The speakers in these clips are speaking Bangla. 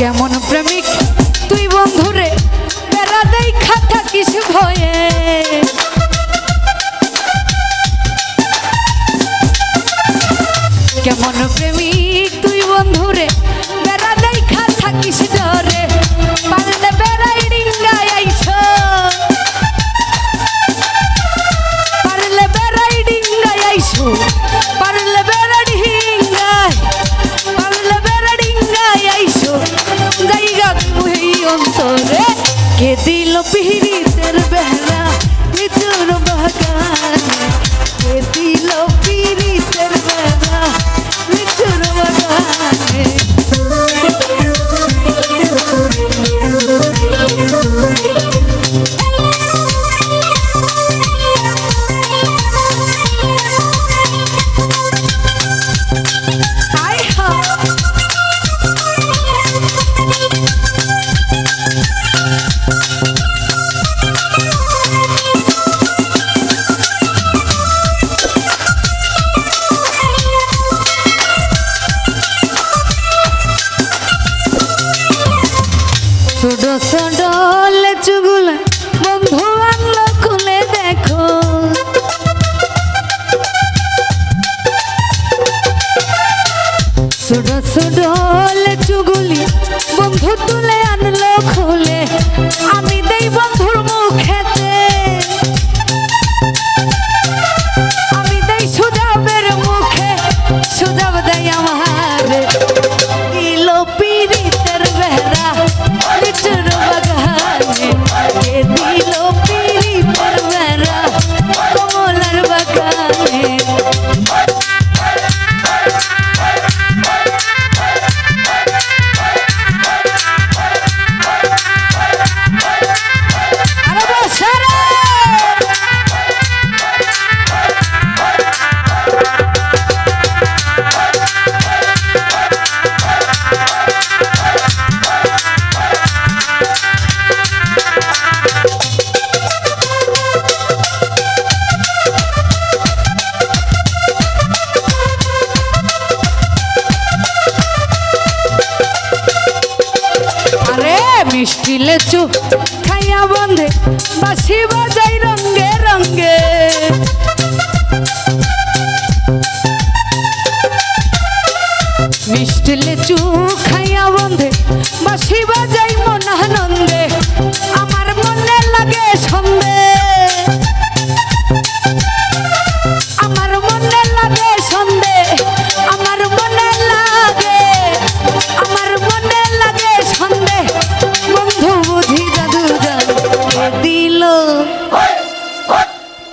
কেমন প্রেমিক? তুই বন্ধুরে বেলা দেখা কিছু ভয়ে। কেমন প্রেমিক তুই বন্ধুরে তোরে কে দিল পিহিতের বেহরা? নিজুর বাগান কে দিল পিহিতের চুগুলা বন্ধু আনল খুলে দেখো। ছোট ছোট চুগুলি বন্ধু তুলে আনলো খুলে। জানে আসিবার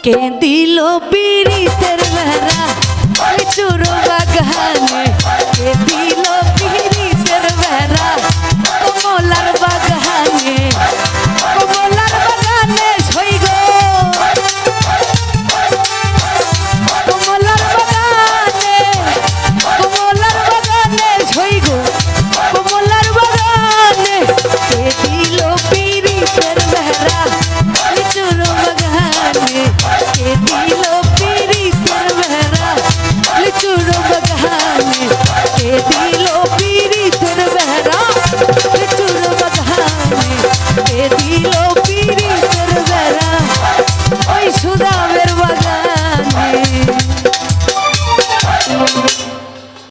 কে দিল পিড়িতের মেরা চুরো বাগানে কে দিল